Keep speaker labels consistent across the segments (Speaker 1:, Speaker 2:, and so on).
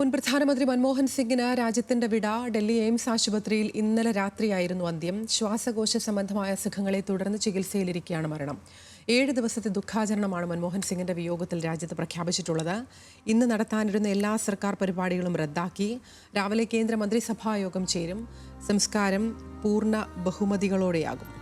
Speaker 1: മുൻ പ്രധാനമന്ത്രി മൻമോഹൻ സിംഗിന് രാജ്യത്തിന്റെ വിട ഡൽഹി എയിംസ് ആശുപത്രിയിൽ ഇന്നലെ രാത്രിയായിരുന്നു അന്ത്യം. ശ്വാസകോശ സംബന്ധമായ അസുഖങ്ങളെ തുടർന്ന് ചികിത്സയിലിരിക്കുകയാണ് മരണം. ഏഴ് ദിവസത്തെ ദുഃഖാചരണമാണ് മൻമോഹൻ സിംഗിന്റെ വിയോഗത്തിൽ രാജ്യത്ത് പ്രഖ്യാപിച്ചിട്ടുള്ളത്. ഇന്ന് നടത്താനിരുന്ന എല്ലാ സർക്കാർ പരിപാടികളും റദ്ദാക്കി. രാവിലെ കേന്ദ്ര മന്ത്രിസഭാ യോഗം ചേരും. സംസ്കാരം പൂർണ ബഹുമതികളോടെയാകും.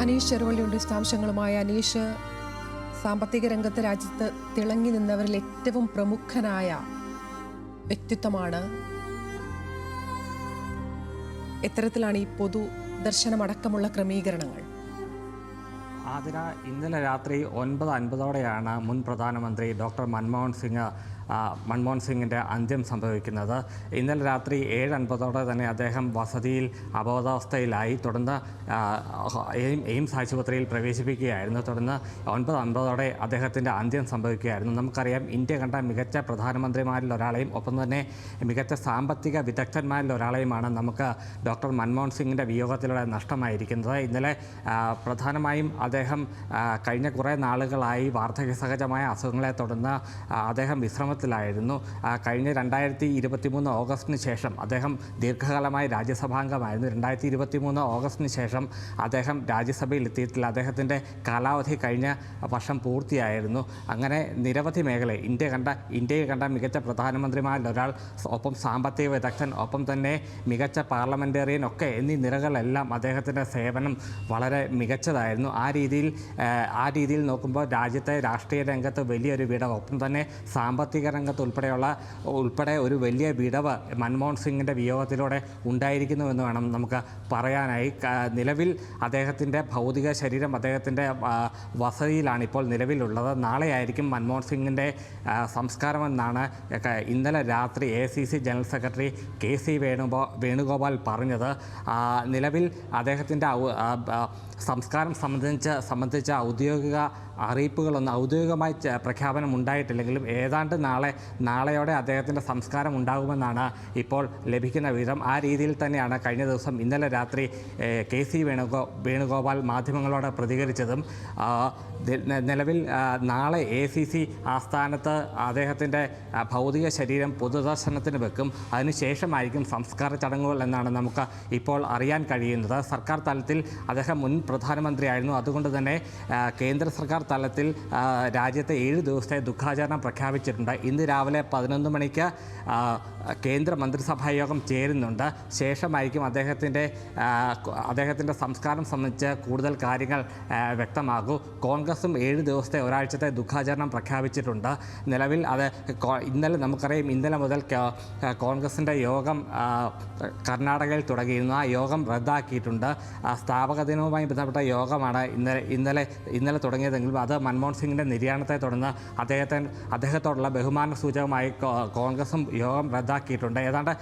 Speaker 1: അനീഷ് ചെറുവള്ളിയുടെ വിശദാംശങ്ങളുമായ അനീഷ്. സാമ്പത്തിക രംഗത്ത് രാജ്യത്ത് തിളങ്ങി നിന്നവരിൽ ഏറ്റവും പ്രമുഖനായ വ്യക്തിത്വമാണ്. എത്തരത്തിലാണ് ഈ പൊതു ദർശനമടക്കമുള്ള ക്രമീകരണങ്ങൾ.
Speaker 2: ആതിര ഇന്നലെ രാത്രി ഒൻപത് അൻപതോടെയാണ് മുൻ പ്രധാനമന്ത്രി ഡോക്ടർ മൻമോഹൻ സിംഗ് മൻമോഹൻ സിംഗിന്റെ അന്ത്യം സംഭവിക്കുന്നത്. ഇന്നലെ രാത്രി ഏഴ് അൻപതോടെ തന്നെ അദ്ദേഹം വസതിയിൽ അബോധാവസ്ഥയിലായി. തുടർന്ന് എയിം- എയിംസ് ആശുപത്രിയിൽ പ്രവേശിപ്പിക്കുകയായിരുന്നു. തുടർന്ന് ഒൻപത് അൻപതോടെ അദ്ദേഹത്തിന്റെ അന്ത്യം സംഭവിക്കുകയായിരുന്നു. നമുക്കറിയാം ഇന്ത്യ കണ്ട മികച്ച പ്രധാനമന്ത്രിമാരിൽ ഒരാളെയും ഒപ്പം തന്നെ മികച്ച സാമ്പത്തിക വിദഗ്ധന്മാരിൽ ഒരാളെയുമാണ് നമുക്ക് ഡോക്ടർ മൻമോഹൻ സിംഗിന്റെ വിയോഗത്തിലൂടെ നഷ്ടമായിരിക്കുന്നത്. ഇന്നലെ പ്രധാനമായും അദ്ദേഹം ആ, കഴിഞ്ഞ കുറേ നാളുകളായി വാർദ്ധക്യസഹജമായ അസുഖങ്ങളെ തുടർന്ന് അദ്ദേഹം വിശ്രമത്തിലായിരുന്നു. കഴിഞ്ഞ രണ്ടായിരത്തി ഇരുപത്തി മൂന്ന് ഓഗസ്റ്റിന് ശേഷം അദ്ദേഹം ദീർഘകാലമായി രാജ്യസഭാംഗമായിരുന്നു. രണ്ടായിരത്തി ഇരുപത്തി മൂന്ന് ഓഗസ്റ്റിന് ശേഷം അദ്ദേഹം രാജ്യസഭയിൽ എത്തിയിട്ടില്ല. അദ്ദേഹത്തിന്റെ കാലാവധി കഴിഞ്ഞ വർഷം പൂർത്തിയായിരുന്നു. അങ്ങനെ നിരവധി മേഖല ഇന്ത്യ കണ്ട ഇന്ത്യയിൽ കണ്ട മികച്ച പ്രധാനമന്ത്രിമാരിൽ ഒരാൾ ഒപ്പം സാമ്പത്തിക വിദഗ്ധൻ ഒപ്പം തന്നെ മികച്ച പാർലമെന്റേറിയൻ ഒക്കെ എന്നീ നിരകളെല്ലാം അദ്ദേഹത്തിന്റെ സേവനം വളരെ മികച്ചതായിരുന്നു. ആ രീതിയിൽ ആ രീതിയിൽ നോക്കുമ്പോൾ രാജ്യത്തെ രാഷ്ട്രീയ രംഗത്ത് വലിയൊരു വിടവ് ഒപ്പം തന്നെ സാമ്പത്തിക രംഗത്ത് ഉൾപ്പെടെയുള്ള ഉൾപ്പെടെ ഒരു വലിയ വിടവ് മൻമോഹൻ സിംഗിന്റെ വിയോഗത്തിലൂടെ ഉണ്ടായിരിക്കുന്നു എന്ന് വേണം നമുക്ക് പറയാനായി. നിലവിൽ അദ്ദേഹത്തിന്റെ ഭൗതിക ശരീരം അദ്ദേഹത്തിന്റെ വസതിയിലാണ് ഇപ്പോൾ നിലവിലുള്ളത്. നാളെയായിരിക്കും മൻമോഹൻ സിംഗിന്റെ സംസ്കാരമെന്നാണ് ഇന്നലെ രാത്രി A C C general secretary K C വേണുഗോ Venugopal പറഞ്ഞത്. നിലവിൽ അദ്ദേഹത്തിന്റെ സംസ്കാരം സംബന്ധിച്ച് സംബന്ധിച്ച ഔദ്യോഗിക അറിയിപ്പുകളൊന്നും ഔദ്യോഗികമായി പ്രഖ്യാപനം ഉണ്ടായിട്ടില്ലെങ്കിലും ഏതാണ്ട് നാളെ നാളെയോടെ അദ്ദേഹത്തിന്റെ സംസ്കാരം ഉണ്ടാകുമെന്നാണ് ഇപ്പോൾ ലഭിക്കുന്ന വിധം ആ രീതിയിൽ തന്നെയാണ് കഴിഞ്ഞ ദിവസം ഇന്നലെ രാത്രി കെ സി വേണുഗോ വേണുഗോപാൽ മാധ്യമങ്ങളോട് പ്രതികരിച്ചതും നിലവിൽ നാളെ എ സി സി ആസ്ഥാനത്ത് അദ്ദേഹത്തിന്റെ ഭൗതിക ശരീരം പൊതുദർശനത്തിന് വെക്കും. അതിനുശേഷമായിരിക്കും സംസ്കാര ചടങ്ങുകൾ എന്നാണ് നമുക്ക് ഇപ്പോൾ അറിയാൻ കഴിയുന്നത്. സർക്കാർ തലത്തിൽ അദ്ദേഹം മുൻ പ്രധാനമന്ത്രിയായിരുന്നു. അതുകൊണ്ട് തന്നെ കേന്ദ്ര സർക്കാർ തലത്തിൽ രാജ്യത്തെ ഏഴ് ദിവസത്തെ ദുഃഖാചരണം പ്രഖ്യാപിച്ചിട്ടുണ്ട്. ഇന്ന് രാവിലെ പതിനൊന്ന് മണിക്ക് കേന്ദ്രമന്ത്രിസഭാ കേന്ദ്ര മന്ത്രിസഭാ യോഗം ചേരുന്നുണ്ട്. ശേഷമായിരിക്കും അദ്ദേഹത്തിന്റെ അദ്ദേഹത്തിന്റെ സംസ്കാരം സംബന്ധിച്ച് കൂടുതൽ കാര്യങ്ങൾ വ്യക്തമാകൂ. കോൺഗ്രസും ഏഴ് ദിവസത്തെ ഒരാഴ്ചത്തെ ദുഃഖാചരണം പ്രഖ്യാപിച്ചിട്ടുണ്ട്. നിലവിൽ അത് ഇന്നലെ നമുക്കറിയാം ഇന്നലെ മുതൽ കോൺഗ്രസിന്റെ യോഗം കർണാടകയിൽ തുടങ്ങിയിരുന്നു. ആ യോഗം റദ്ദാക്കിയിട്ടുണ്ട്. സ്ഥാപക ദിനവുമായി ബന്ധപ്പെട്ട യോഗമാണ് ഇന്നലെ ഇന്നലെ ഇന്നലെ തുടങ്ങിയതെങ്കിലും അത് മൻമോഹൻ സിംഗിന്റെ നിര്യാണത്തെ തുടർന്ന് അദ്ദേഹത്തെ അദ്ദേഹത്തോടുള്ള ബഹുമാന സൂചകമായി കോൺഗ്രസും യോഗം റദ്ദാക്കിയിട്ടുണ്ട്. ഏതാണ്ട്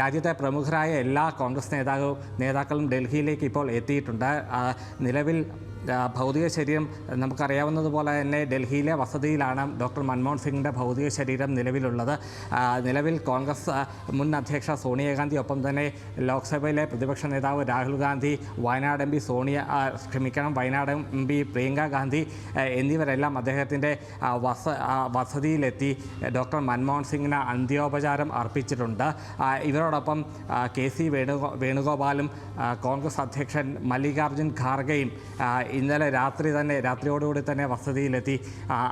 Speaker 2: രാജ്യത്തെ പ്രമുഖരായ എല്ലാ കോൺഗ്രസ് നേതാക്കളും നേതാക്കളും ഡൽഹിയിലേക്ക് ഇപ്പോൾ എത്തിയിട്ടുണ്ട്. നിലവിൽ ഭൗതിക ശരീരം നമുക്കറിയാവുന്നതുപോലെ തന്നെ ഡൽഹിയിലെ വസതിയിലാണ് ഡോക്ടർ മൻമോഹൻ സിംഗിന്റെ ഭൗതിക ശരീരം നിലവിലുള്ളത്. നിലവിൽ കോൺഗ്രസ് മുൻ അധ്യക്ഷ സോണിയാഗാന്ധി ഒപ്പം തന്നെ ലോക്സഭയിലെ പ്രതിപക്ഷ നേതാവ് രാഹുൽ ഗാന്ധി വയനാട് എം പി സോണിയ ക്ഷമിക്കണം വയനാട് എം പി പ്രിയങ്ക ഗാന്ധി എന്നിവരെല്ലാം അദ്ദേഹത്തിന്റെ വസ വസതിയിലെത്തി ഡോക്ടർ മൻമോഹൻ സിംഗിന് അന്ത്യോപചാരം അർപ്പിച്ചിട്ടുണ്ട്. ഇവരോടൊപ്പം കെ സി വേണുഗോ വേണുഗോപാലും കോൺഗ്രസ് അധ്യക്ഷൻ മല്ലികാർജുൻ ഖാർഗെയും ഇന്നലെ രാത്രി തന്നെ രാത്രിയോടുകൂടി തന്നെ വസതിയിലെത്തി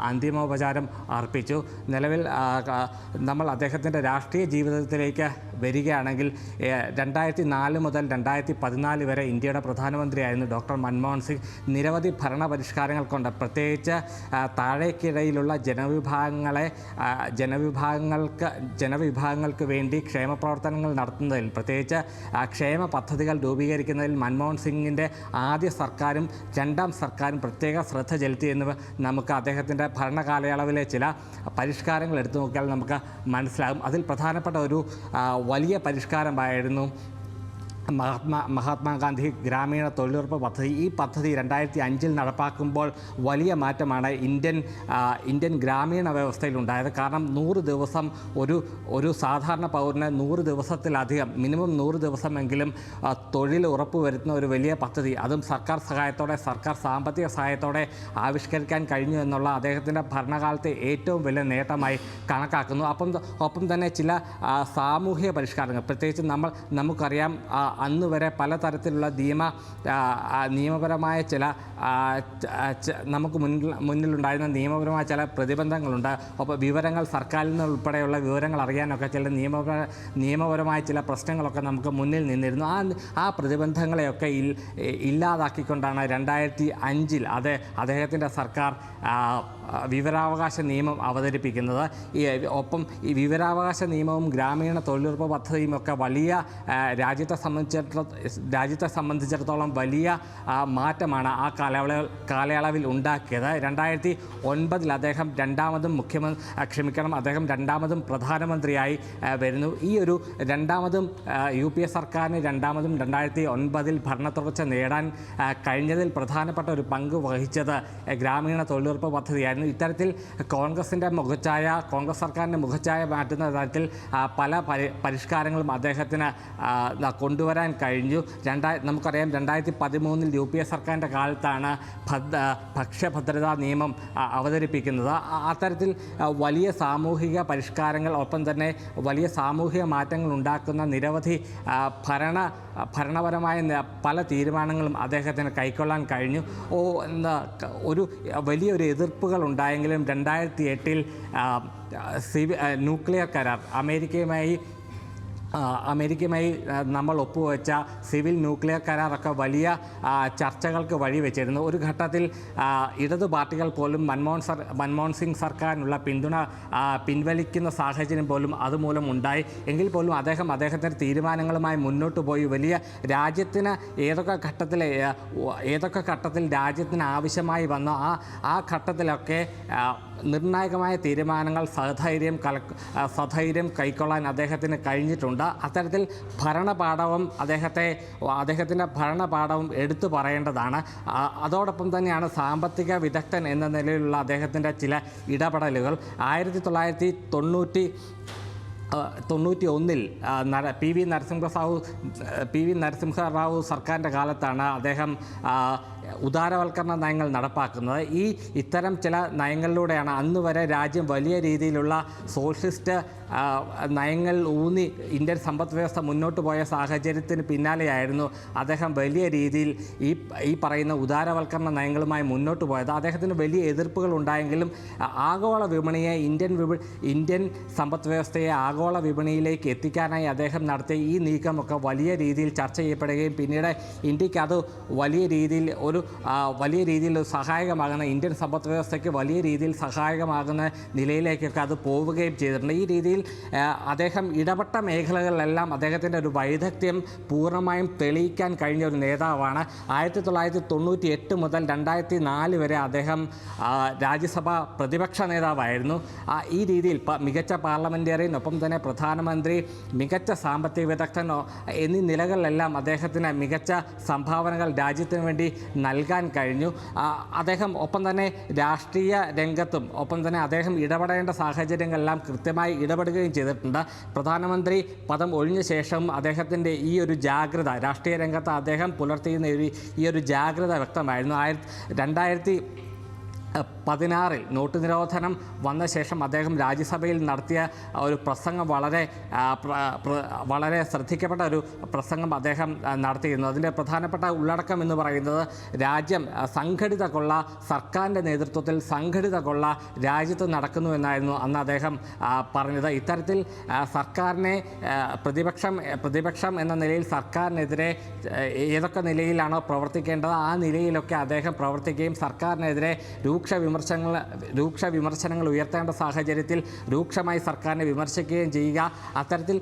Speaker 2: അന്തിമോപചാരം അർപ്പിച്ചു. നിലവിൽ നമ്മൾ അദ്ദേഹത്തിന്റെ രാഷ്ട്രീയ ജീവിതത്തിലേക്ക് വരികയാണെങ്കിൽ രണ്ടായിരത്തി നാല് മുതൽ രണ്ടായിരത്തി പതിനാല് വരെ ഇന്ത്യയുടെ പ്രധാനമന്ത്രിയായിരുന്നു ഡോക്ടർ മൻമോഹൻ സിംഗ്. നിരവധി ഭരണ പരിഷ്കാരങ്ങൾ കൊണ്ട് പ്രത്യേകിച്ച് താഴേക്കിടയിലുള്ള ജനവിഭാഗങ്ങളെ ജനവിഭാഗങ്ങൾക്ക് ജനവിഭാഗങ്ങൾക്ക് വേണ്ടി ക്ഷേമപ്രവർത്തനങ്ങൾ നടത്തുന്നതിൽ പ്രത്യേകിച്ച് ക്ഷേമ പദ്ധതികൾ രൂപീകരിക്കുന്നതിൽ മൻമോഹൻ സിംഗിന്റെ ആദ്യ സർക്കാരും രണ്ടാം സർക്കാരും പ്രത്യേക ശ്രദ്ധ ചെലുത്തിയെന്ന് നമുക്ക് അദ്ദേഹത്തിന്റെ ഭരണകാലയളവിലെ ചില പരിഷ്കാരങ്ങൾ എടുത്തു നോക്കിയാൽ നമുക്ക് മനസ്സിലാകും. അതിൽ പ്രധാനപ്പെട്ട ഒരു വലിയ പരിഷ്കാരമായിരുന്നു. മഹാത്മാ മഹാത്മാഗാന്ധി ഗ്രാമീണ തൊഴിലുറപ്പ് പദ്ധതി ഈ പദ്ധതി രണ്ടായിരത്തി അഞ്ചിൽ നടപ്പാക്കുമ്പോൾ വലിയ മാറ്റമാണ് ഇന്ത്യൻ ഇന്ത്യൻ ഗ്രാമീണ വ്യവസ്ഥയിലുണ്ടായത്. കാരണം നൂറ് ദിവസം ഒരു ഒരു സാധാരണ പൗരന് നൂറ് ദിവസത്തിലധികം മിനിമം നൂറ് ദിവസമെങ്കിലും തൊഴിൽ തൊഴിൽ ഉറപ്പുവരുത്തുന്ന ഒരു വലിയ പദ്ധതി. അതും സർക്കാർ സഹായത്തോടെ സർക്കാർ സാമ്പത്തിക സഹായത്തോടെ ആവിഷ്കരിക്കാൻ കഴിഞ്ഞു എന്നുള്ള അദ്ദേഹത്തിന്റെ ഭരണകാലത്തെ ഏറ്റവും വലിയ നേട്ടമായി കണക്കാക്കുന്നു. അപ്പം ഒപ്പം തന്നെ ചില സാമൂഹിക പരിഷ്കാരങ്ങൾ. പ്രത്യേകിച്ച് നമ്മൾ നമുക്കറിയാം അന്ന് വരെ പലതരത്തിലുള്ള നിയമ നിയമപരമായ ചില നമുക്ക് മുന്നിൽ മുന്നിലുണ്ടായിരുന്ന നിയമപരമായ ചില പ്രതിബന്ധങ്ങളുണ്ട്. അപ്പോൾ വിവരങ്ങൾ സർക്കാരിൽ നിന്ന് ഉൾപ്പെടെയുള്ള വിവരങ്ങൾ അറിയാനൊക്കെ ചില നിയമപര നിയമപരമായ ചില പ്രശ്നങ്ങളൊക്കെ നമുക്ക് മുന്നിൽ നിന്നിരുന്നു. ആ ആ പ്രതിബന്ധങ്ങളെയൊക്കെ ഇല്ലാതാക്കിക്കൊണ്ടാണ് രണ്ടായിരത്തി അഞ്ചിൽ അത് അദ്ദേഹത്തിന്റെ സർക്കാർ വിവരാവകാശ നിയമം അവതരിപ്പിക്കുന്നത്. ഈ ഒപ്പം ഈ വിവരാവകാശ നിയമവും ഗ്രാമീണ തൊഴിലുറപ്പ് പദ്ധതിയും ഒക്കെ വലിയ രാജ്യത്തെ രാജ്യത്തെ സംബന്ധിച്ചിടത്തോളം രാജ്യത്തെ സംബന്ധിച്ചിടത്തോളം വലിയ മാറ്റമാണ് ആ കാലയളവിൽ കാലയളവിൽ ഉണ്ടാക്കിയത്. രണ്ടായിരത്തി ഒൻപതിൽ അദ്ദേഹം രണ്ടാമതും മുഖ്യമന്ത്രി ക്ഷമിക്കണം അദ്ദേഹം രണ്ടാമതും പ്രധാനമന്ത്രിയായി വരുന്നു. ഈ ഒരു രണ്ടാമതും യു പി എ സർക്കാരിന് രണ്ടാമതും രണ്ടായിരത്തി ഒൻപതിൽ ഭരണത്തുടർച്ച നേടാൻ കഴിഞ്ഞതിൽ പ്രധാനപ്പെട്ട ഒരു പങ്ക് വഹിച്ചത് ഗ്രാമീണ തൊഴിലുറപ്പ് പദ്ധതിയായിരുന്നു. ഇത്തരത്തിൽ കോൺഗ്രസിന്റെ മുഖച്ഛായ കോൺഗ്രസ് സർക്കാരിന്റെ മുഖച്ഛായ മാറ്റുന്ന തരത്തിൽ പല പരിഷ്കാരങ്ങളും അദ്ദേഹത്തിന് ദാ കൊണ്ടുവരാൻ കഴിഞ്ഞു. രണ്ടായി നമുക്കറിയാം രണ്ടായിരത്തി പതിമൂന്നിൽ യു പി എ സർക്കാരിന്റെ കാലത്താണ് ഭദ്ര ഭക്ഷ്യഭദ്രതാ നിയമം അവതരിപ്പിക്കുന്നത്. അത്തരത്തിൽ വലിയ സാമൂഹിക പരിഷ്കാരങ്ങൾ ഒപ്പം തന്നെ വലിയ സാമൂഹിക മാറ്റങ്ങൾ ഉണ്ടാക്കുന്ന നിരവധി ഭരണ ഭരണപരമായ പല തീരുമാനങ്ങളും അദ്ദേഹത്തിന് കൈക്കൊള്ളാൻ കഴിഞ്ഞു. ഓ ഒരു വലിയൊരു എതിർപ്പുകൾ ഉണ്ടായെങ്കിലും രണ്ടായിരത്തി എട്ടിൽ ആ, ന്യൂക്ലിയർ കരാർ അമേരിക്കയുമായി അമേരിക്കയുമായി നമ്മൾ ഒപ്പുവെച്ച സിവിൽ ന്യൂക്ലിയർ കരാറൊക്കെ വലിയ ചർച്ചകൾക്ക് വഴിവെച്ചിരുന്നു ഒരു ഘട്ടത്തിൽ ഇടതു പാർട്ടികൾ പോലും മൻമോഹൻ സർ മൻമോഹൻ സിംഗ് സർക്കാരിനുള്ള പിന്തുണ പിൻവലിക്കുന്ന സാഹചര്യം പോലും അതുമൂലം ഉണ്ടായി. എങ്കിൽ പോലും അദ്ദേഹം അദ്ദേഹത്തിന്റെ തീരുമാനങ്ങളുമായി മുന്നോട്ട് പോയി. വലിയ രാജ്യത്തിന് ഏതൊക്കെ ഘട്ടത്തിൽ ഏതൊക്കെ ഘട്ടത്തിൽ രാജ്യത്തിന് ആവശ്യമായി വന്ന ആ ആ ഘട്ടത്തിലൊക്കെ നിർണായകമായ തീരുമാനങ്ങൾ സധൈര്യം കല സധൈര്യം കൈക്കൊള്ളാൻ അദ്ദേഹത്തിന് കഴിഞ്ഞിട്ടുണ്ട്. അത്തരത്തിൽ ഭരണപാഠവും അദ്ദേഹത്തെ അദ്ദേഹത്തിന്റെ ഭരണപാഠവും എടുത്തു പറയേണ്ടതാണ്. അതോടൊപ്പം തന്നെയാണ് സാമ്പത്തിക വിദഗ്ധൻ എന്ന നിലയിലുള്ള അദ്ദേഹത്തിന്റെ ചില ഇടപെടലുകൾ. ആയിരത്തി തൊള്ളായിരത്തി തൊണ്ണൂറ്റി തൊണ്ണൂറ്റി ഒന്നിൽ P V Narasimha Rao P V Narasimha Rao സർക്കാരിന്റെ കാലത്താണ് അദ്ദേഹം ഉദാരവൽക്കരണ നയങ്ങൾ നടപ്പാക്കുന്നത്. ഈ ഇത്തരം ചില നയങ്ങളിലൂടെയാണ് അന്ന് വരെ രാജ്യം വലിയ രീതിയിലുള്ള സോഷ്യലിസ്റ്റ് നയങ്ങൾ ഊന്നി ഇന്ത്യൻ സമ്പദ് വ്യവസ്ഥ മുന്നോട്ട് പോയ സാഹചര്യത്തിന് പിന്നാലെയായിരുന്നു അദ്ദേഹം വലിയ രീതിയിൽ ഈ ഈ പറയുന്ന ഉദാരവൽക്കരണ നയങ്ങളുമായി മുന്നോട്ട് പോയത്. അദ്ദേഹത്തിന് വലിയ എതിർപ്പുകൾ ഉണ്ടായെങ്കിലും ആഗോള വിപണിയെ ഇന്ത്യൻ വിപ ഇന്ത്യൻ സമ്പദ് വ്യവസ്ഥയെ ആഗോള വിപണിയിലേക്ക് എത്തിക്കാനായി അദ്ദേഹം നടത്തിയ ഈ നീക്കമൊക്കെ വലിയ രീതിയിൽ ചർച്ച ചെയ്യപ്പെടുകയും പിന്നീട് ഇന്ത്യയ്ക്ക് അത് വലിയ രീതിയിൽ ഒരു വലിയ രീതിയിൽ സഹായകമാകുന്ന ഇന്ത്യൻ സമ്പദ് വ്യവസ്ഥയ്ക്ക് വലിയ രീതിയിൽ സഹായകമാകുന്ന നിലയിലേക്കൊക്കെ അത് പോവുകയും ചെയ്തിട്ടുണ്ട്. ഈ രീതിയിൽ അദ്ദേഹം ഇടപെട്ട മേഖലകളിലെല്ലാം അദ്ദേഹത്തിന്റെ ഒരു വൈദഗ്ധ്യം പൂർണമായും തെളിയിക്കാൻ കഴിഞ്ഞ ഒരു നേതാവാണ്. ആയിരത്തി തൊള്ളായിരത്തി തൊണ്ണൂറ്റി എട്ട് മുതൽ രണ്ടായിരത്തി നാല് വരെ അദ്ദേഹം രാജ്യസഭ പ്രതിപക്ഷ നേതാവായിരുന്നു. ഈ രീതിയിൽ മികച്ച പാർലമെന്റേറിയൻ ഒപ്പം തന്നെ പ്രധാനമന്ത്രി മികച്ച സാമ്പത്തിക വിദഗ്ധൻ എന്നീ നിലകളിലെല്ലാം അദ്ദേഹത്തിന് മികച്ച സംഭാവനകൾ രാജ്യത്തിന് വേണ്ടി നൽകാൻ കഴിഞ്ഞു. അദ്ദേഹം ഒപ്പം തന്നെ രാഷ്ട്രീയ രംഗത്തും ഒപ്പം തന്നെ അദ്ദേഹം ഇടപെടേണ്ട സാഹചര്യങ്ങളെല്ലാം കൃത്യമായി ഇടപെടുകയും ചെയ്തിട്ടുണ്ട്. പ്രധാനമന്ത്രി പദം ഒഴിഞ്ഞ ശേഷം അദ്ദേഹത്തിന്റെ ഈ ഒരു ജാഗ്രത രാഷ്ട്രീയ രംഗത്ത് അദ്ദേഹം പുലർത്തിയിരുന്ന ഈ ഒരു ജാഗ്രത വ്യക്തമായിരുന്നു. ആയിരത്തി രണ്ടായിരത്തി പതിനാറിൽ നോട്ട് നിരോധനം വന്ന ശേഷം അദ്ദേഹം രാജ്യസഭയിൽ നടത്തിയ ഒരു പ്രസംഗം വളരെ വളരെ ശ്രദ്ധിക്കപ്പെട്ട ഒരു പ്രസംഗം അദ്ദേഹം നടത്തിയിരുന്നു. അതിന്റെ പ്രധാനപ്പെട്ട ഉള്ളടക്കം എന്ന് പറയുന്നത് രാജ്യം സംഘടിത കൊള്ള സർക്കാരിന്റെ നേതൃത്വത്തിൽ സംഘടിത കൊള്ള രാജ്യത്ത് നടക്കുന്നു എന്നായിരുന്നു അന്ന് അദ്ദേഹം പറഞ്ഞത്. ഇത്തരത്തിൽ സർക്കാരിനെ പ്രതിപക്ഷം പ്രതിപക്ഷം എന്ന നിലയിൽ സർക്കാരിനെതിരെ ഏതൊക്കെ നിലയിലാണോ പ്രവർത്തിക്കേണ്ടത് ആ നിലയിലൊക്കെ അദ്ദേഹം പ്രവർത്തിക്കുകയും സർക്കാരിനെതിരെ രൂക്ഷ വിമർശനങ്ങൾ രൂക്ഷ വിമർശനങ്ങൾ ഉയർത്തേണ്ട സാഹചര്യത്തിൽ രൂക്ഷമായി സർക്കാരിനെ വിമർശിക്കുകയും ചെയ്യുക. അത്തരത്തിൽ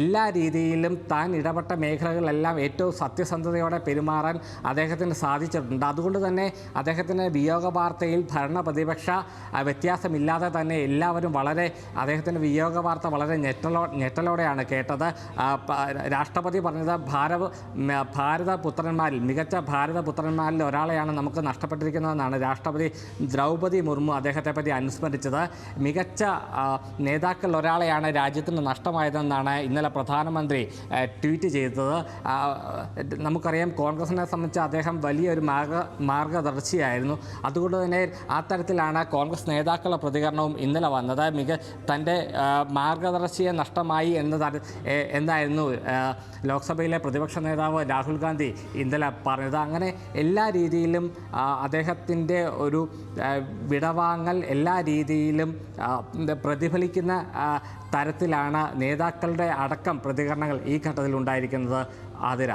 Speaker 2: എല്ലാ രീതിയിലും താൻ ഇടപെട്ട മേഖലകളിലെല്ലാം ഏറ്റവും സത്യസന്ധതയോടെ പെരുമാറാൻ അദ്ദേഹത്തിന് സാധിച്ചിട്ടുണ്ട്. അതുകൊണ്ട് തന്നെ അദ്ദേഹത്തിന്റെ വിയോഗ വാർത്തയിൽ ഭരണ പ്രതിപക്ഷ വ്യത്യാസമില്ലാതെ തന്നെ എല്ലാവരും വളരെ അദ്ദേഹത്തിന്റെ വിയോഗ വാർത്ത വളരെ ഞെട്ടലോ ഞെട്ടലോടെയാണ് കേട്ടത്. രാഷ്ട്രപതി പറഞ്ഞത് ഭാരത ഭാരതപുത്രന്മാരിൽ മികച്ച ഭാരതപുത്രന്മാരിൽ ഒരാളെയാണ് നമുക്ക് നഷ്ടപ്പെട്ടിരിക്കുന്നതെന്നാണ്. രാഷ്ട്രപതി ദ്രൗപതി മുർമു അദ്ദേഹത്തെ പറ്റി അനുസ്മരിച്ചത് മികച്ച നേതാക്കളിൽ ഒരാളെയാണ് രാജ്യത്തിന് നഷ്ടമായതെന്നാണ് ഇന്നലെ പ്രധാനമന്ത്രി ട്വീറ്റ് ചെയ്തത്. നമുക്കറിയാം കോൺഗ്രസിനെ സംബന്ധിച്ച് അദ്ദേഹം വലിയൊരു മാർഗ മാർഗദർശിയായിരുന്നു. അതുകൊണ്ട് തന്നെ ആ തരത്തിലാണ് കോൺഗ്രസ് നേതാക്കളുടെ പ്രതികരണവും ഇന്നലെ വന്നത്. മിക തന്റെ മാർഗദർശിയെ നഷ്ടമായി എന്ന എന്തായിരുന്നു ലോക്സഭയിലെ പ്രതിപക്ഷ നേതാവ് രാഹുൽ ഗാന്ധി ഇന്നലെ പറഞ്ഞത്. അങ്ങനെ എല്ലാ രീതിയിലും അദ്ദേഹത്തിന്റെ ഒരു വിടവാങ്ങൽ എല്ലാ രീതിയിലും പ്രതിഫലിക്കുന്ന തരത്തിലാണ് നേതാക്കളുടെ അടക്കം പ്രതികരണങ്ങൾ ഈ ഘട്ടത്തിൽ ഉണ്ടായിരിക്കുന്നത് ആതിര.